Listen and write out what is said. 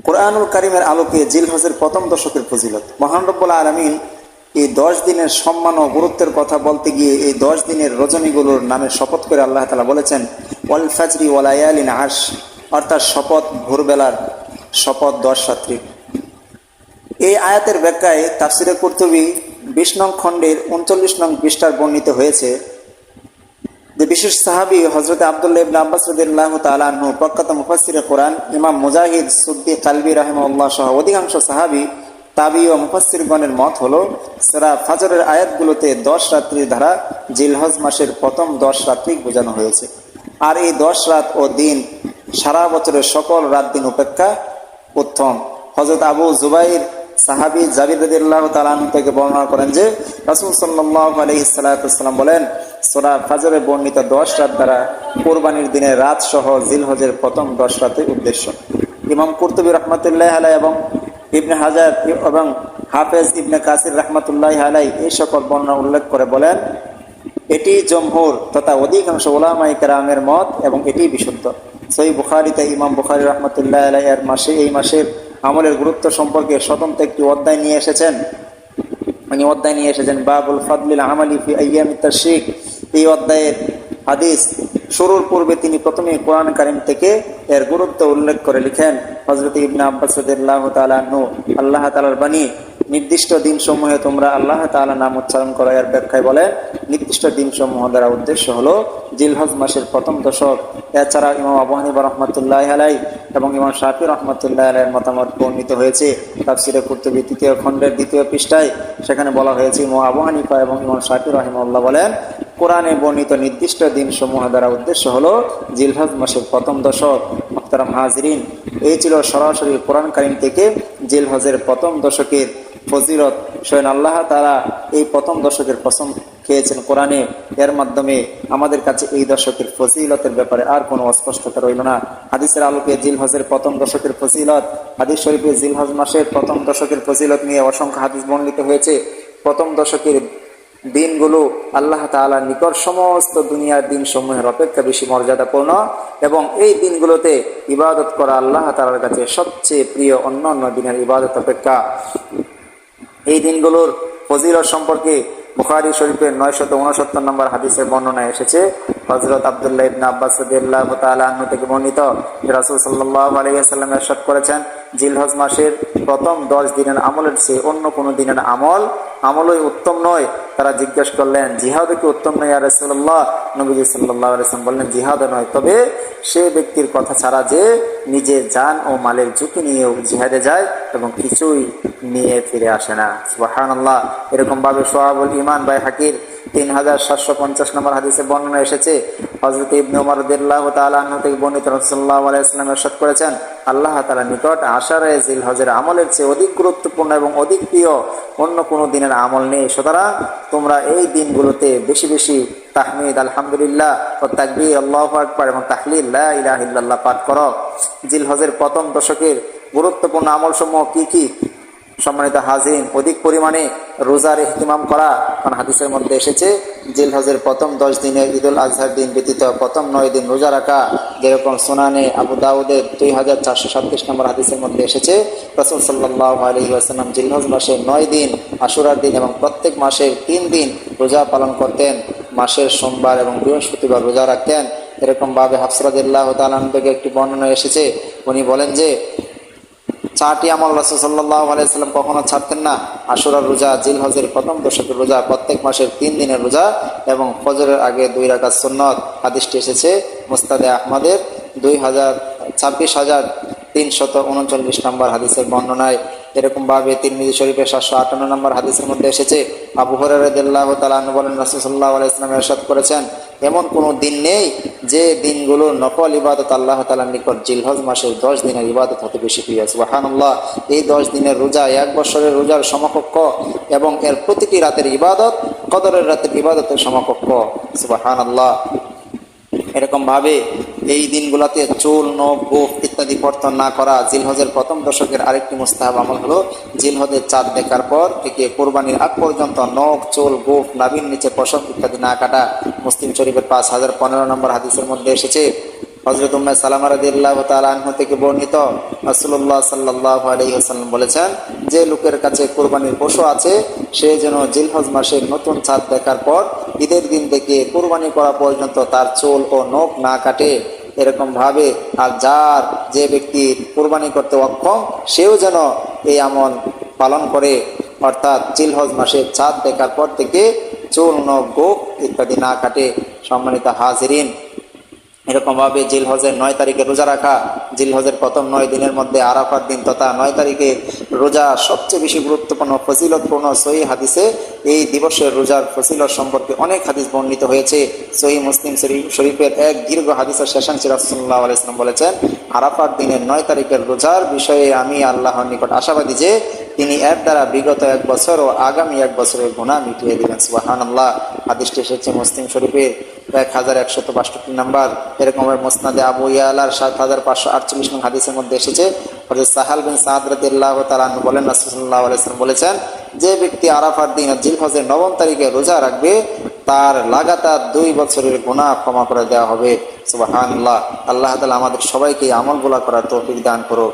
কোরআনুল কারিমের আলোকে জিল হজের প্রথম দশকের ফজিলত। মহান রব্বুল আলমিন এই দশ দিনের সম্মান ও গুরুত্বের কথা বলতে গিয়ে এই দশ দিনের রজনীগুলোর নামে শপথ করে আল্লাহ তালা বলেছেন, ওয়াল ফাজরি ওয়ালায়ালিন আশ অর্থাৎ শপথ ভোরবেলার শপথ দশ সাত্রিক এই আয়াতের ব্যাখ্যায় তাফসিরে কর্তবী বিশ নং খণ্ডের উনচল্লিশ নং পৃষ্ঠার বর্ণিত হয়েছে যে বিশেষ সাহাবি হজরত আবদুল্লাহ ইবনে আব্বাস প্রখ্যাত কোরআন ইমাম মুজাহিদ কালবি সহ অধিকাংশ সাহাবি তাবি ও মত হলো আয়াতগুলোতে দশ রাত্রির ধারা, জিলহজ মাসের প্রথম দশ রাত্রি বোঝানো হয়েছে। আর এই দশ রাত ও দিন সারা বছরের সকল রাত দিন উপেক্ষা উত্তম। হজরত আবু জুবাইর সাহাবি জাবির রদিল্লাহ থেকে বর্ণনা করেন যে, রাসুল সাল্লাহ আলহি সাল্লাম বলেন সোরা ফাজরে বর্ণিত দশ রাত দ্বারা কোরবানির দিনে রাত সহ জিলহজের প্রথম দশ রাতের উদ্দেশ্য। ইমাম কুর্তুবী রহমতুল্লাহ আলাই এবং ইবনে হাজার এবং হাফেজ ইবনে কাসির রহমতুল্লাহ আলাই এই সকল বর্ণনা উল্লেখ করে বলেন, এটি জমহুর তথা অধিকাংশ ওলামাই কেরামের মত এবং এটি বিশুদ্ধ। সই বুখারিতে ইমাম বুখারি রহমতুল্লাহ আলাই এর মাসে, এই মাসের আমলের গুরুত্ব সম্পর্কে স্বতন্ত্র একটি অধ্যায় নিয়ে এসেছেন। উনি অধ্যায় নিয়ে এসেছেন, বাবুল ফাদলিল আমালি ফি আইয়াম তাশরিক এই অধ্যায়ের হাদিস শুরুর পূর্বে তিনি প্রথমে কোরআন কারিম থেকে এর গুরুত্ব উল্লেখ করে লিখেন হজরত ইবনা আব্বাস তালু আল্লাহ তালার বাণী, নির্দিষ্ট দিন সমূহে তোমরা আল্লাহ তালা নাম উচ্চারণ করো এর ব্যাখ্যায় বলে, নির্দিষ্ট দিন সমূহ দ্বারা উদ্দেশ্য হলো জিলহজ মাসের প্রথম দশক। এছাড়া ইমাম আবু হানিবা রহমতুল্লাহ আলাই এবং ইমাম শাফি রহমতুল্লাহ আলাইয়ের মতামত বর্ণিত হয়েছে। তাফসিরে কুর্তুবী তৃতীয় খণ্ডের দ্বিতীয় পৃষ্ঠায় সেখানে বলা হয়েছে, ইমাম আবু এবং ইমাম শাফি রহিমউল্লাহ বলেন কোরআনে বর্ণিত নির্দিষ্ট দিন সমূহ দ্বারা উদ্দেশ্য হলো জিলহাজ মাসের প্রথম দশক মোখতারাম হাজরিন। এই ছিল সরাসরি কোরআন কারিম থেকে জিলহজের প্রথম দশকের ফজিরত স্বয়ং আল্লাহ তারা এই প্রথম দশকের কসম খেয়েছেন কোরআনে। এর মাধ্যমে আমাদের কাছে এই দশকের ফজিলতের ব্যাপারে আর কোনো অস্পষ্টতা রইল না। হাদিসের আলোকে জিলহজের প্রথম দশকের ফজিলত, হাদিস শরীফে জিলহজ মাসের প্রথম দশকের ফজিলত নিয়ে অসংখ্য হাদিস বর্ণিত হয়েছে। প্রথম দশকের দিনগুলো আল্লাহ তালার নিকট সমস্ত দুনিয়ার দিন সমূহের অপেক্ষা বেশি মর্যাদাপূর্ণ এবং এই দিনগুলোতে ইবাদত করা আল্লাহ তালার কাছে সবচেয়ে প্রিয় অন্য অন্য দিনের ইবাদত অপেক্ষা। এই দিনগুলোর ফজিলত সম্পর্কে বুখারি শরীফের নয়শত উনসত্তর নম্বর হাদিসের বর্ণনা এসেছে। হজরত আবদুল্লাহ ইবনা আব্বাস থেকে বর্ণিত রাসূল সাল্লাল্লাহু আলাইহি ওয়াসাল্লাম ইরশাদ করেছেন জিলহজ মাসের প্রথম দশ দিনের আমলের চেয়ে অন্য কোনো দিনের আমল, আমলই উত্তম নয়। তারা জিজ্ঞেস করলেন, জিহাদ কি উত্তম নয় আর রসুল্লাহ নবীজি সাল্লাহ আলাইসলাম বললেন, জিহাদ নয়। তবে সে ব্যক্তির কথা ছাড়া যে নিজের যান ও মালের ঝুঁকি নিয়েও জিহাদে যায় এবং কিছুই নিয়ে ফিরে আসে না। সুবাহান আল্লাহ এরকমভাবে সোহাবুল ইমান বাই হাকির তিন হাজার সাতশো পঞ্চাশ নম্বর হাদিসে বর্ণনা এসেছে হজরত ইবনে উমর রদিল্লাহ তালাহ থেকে বর্ণিত রসল্লাহ আলাইসলাম এরশাদ করেছেন, আল্লাহ তালা নিকট আশারে জিল হজের আমলের চেয়ে অধিক গুরুত্বপূর্ণ এবং অধিক প্রিয় অন্য কোনো দিনের আমল নেই। সুতরাং তোমরা এই দিনগুলোতে বেশি বেশি তাহমিদ, আলহামদুলিল্লাহ ও তাকবি আল্লাহ আকবর এবং তাহলিল্লাহ ইলাহ ইল্লাল্লাহ পাঠ করো। জিল হজের প্রথম দশকের গুরুত্বপূর্ণ আমলসমূহ কি কি? সম্মানিত হাজিন অধিক পরিমাণে রোজার ইহতিমাম করা কারণ হাদিসের মধ্যে এসেছে জিল হজের প্রথম দশ দিনে ঈদুল আজহার দিন ব্যতীত প্রথম নয় দিন রোজা রাখা, যেরকম সোনানে আবু দাউদের দুই হাজার চারশো সাতত্রিশ নম্বর হাদিসের মধ্যে এসেছে, রসুল সাল্লাহ আলহি আসাল্লাম জিলহজ মাসের নয় দিন, আশুরার দিন এবং প্রত্যেক মাসের তিন দিন রোজা পালন করতেন, মাসের সোমবার এবং বৃহস্পতিবার রোজা রাখতেন। এরকমভাবে হাফসরাদুল্লাহ তালান থেকে একটি বর্ণনা এসেছে, উনি বলেন যে চারটি আমল রাসুসাল্লাহ আলাইসাল্লাম কখনো ছাড়তেন না। আশুরার রোজা জিল হজের প্রথম দশকের রোজা, প্রত্যেক মাসের তিন দিনের রোজা এবং ফজরের আগে দুই রাকাত সুন্নত। হাদিসটি এসেছে মুস্তাদে আহমদের। দুই হাজার ছাব্বিশ হাজার তিনশত উনচল্লিশ নম্বর হাদিসের বর্ণনায়। এরকমভাবে তিরমিজি শরীফের সাতশো আটান্ন নম্বর হাদিসের মধ্যে এসেছে, আবু হরারদুল্লাহ তালাহ বলেন রাসুসাল্লাহ আলাইসলাম এরশাদ করেছেন, এমন কোনো দিন নেই যে দিনগুলো নকল ইবাদত আল্লাহ তালার নিকট জিলহজ মাসের দশ দিনের ইবাদত হতে বেশি প্রিয়। সুবাহানুল্লাহ, এই দশ দিনের রোজা, এক বছরের রোজার সমকক্ষ এবং এর প্রতিটি রাতের ইবাদত কদরের রাতের ইবাদতের সমকক্ষ। সুবাহান আল্লাহ এরকমভাবে এই দিনগুলোতে চুল, নখ গোফ ইত্যাদি কর্তন না করা জিলহজের প্রথম দশকের আরেকটি মুস্তাহাব আমল হলো জিলহজের চাঁদ দেখার পর থেকে কোরবানির আগ পর্যন্ত নখ, চুল গোফ নাবিন নিচে পশম ইত্যাদি না কাটা মুসলিম শরীফের পাঁচ হাজার পনেরো নম্বর হাদিসের মধ্যে এসেছে। হজরত উম্মে সালামা রাদিয়াল্লাহু তাআলা আনহু থেকে বর্ণিত রাসূলুল্লাহ সাল্লাল্লাহু আলাইহি ওয়াসাল্লাম বলেছেন, যে লোকের কাছে কুরবানির পশু আছে, সে যেন জিলহজ মাসের নতুন চাঁদ দেখার পর ঈদের দিন থেকে কুরবানি করা পর্যন্ত তার চুল ও নখ না কাটে। এরকম ভাবে আর যার যে ব্যক্তি কুরবানি করতে অক্ষম, সেও যেন এই আমল পালন করে। অর্থাৎ চিলহজ মাসে চাঁদ দেখার পর থেকে চুল নখ গোপ ইত্যাদি না কাটে সম্মানিত হাজিরিন। এরকমভাবে জিলহজের নয় তারিখে রোজা রাখা, জিলহজের প্রথম নয় দিনের মধ্যে আরাফার দিন তথা নয় তারিখে রোজা সবচেয়ে বেশি গুরুত্বপূর্ণ, ফজিলতপূর্ণ সহি হাদিসে এই দিবসের রোজার ফজিলত সম্পর্কে অনেক হাদিস বর্ণিত হয়েছে। সহি মুসলিম শরীফ- শরীফের এক দীর্ঘ হাদিসের শেষাংশে রাসুল্লাহ আলাইসলাম বলেছেন, আরাফার দিনের নয় তারিখের রোজার বিষয়ে আমি আল্লাহর নিকট আশাবাদী যে তিনি এর দ্বারা বিগত এক বছর ও আগামী এক বছরের গুণা মিটিয়ে দিবেন। সুবাহান আল্লাহ হাদিসটি এসেছে মুসলিম শরীফের এক হাজার একশত বাষট্টি নাম্বার। এরকমের মোসনাদে আবু ইয়ালার সাত হাজার পাঁচশো আটচল্লিশ নং হাদিসের মধ্যে এসেছে। হজরত সাহাল বিন তাআলা আনহু বলেন রাসূলুল্লাহ আলাইহি সাল্লাম বলেছেন, যে ব্যক্তি আরাফার দিন জিলহজের নবম তারিখে রোজা রাখবে, তার লাগাতার দুই বছরের গুণা ক্ষমা করে দেওয়া হবে। সুবহানাল্লাহ। আল্লাহ তালা আমাদের সবাইকে আমল আমলগুলা করার তৌফিক দান করুক।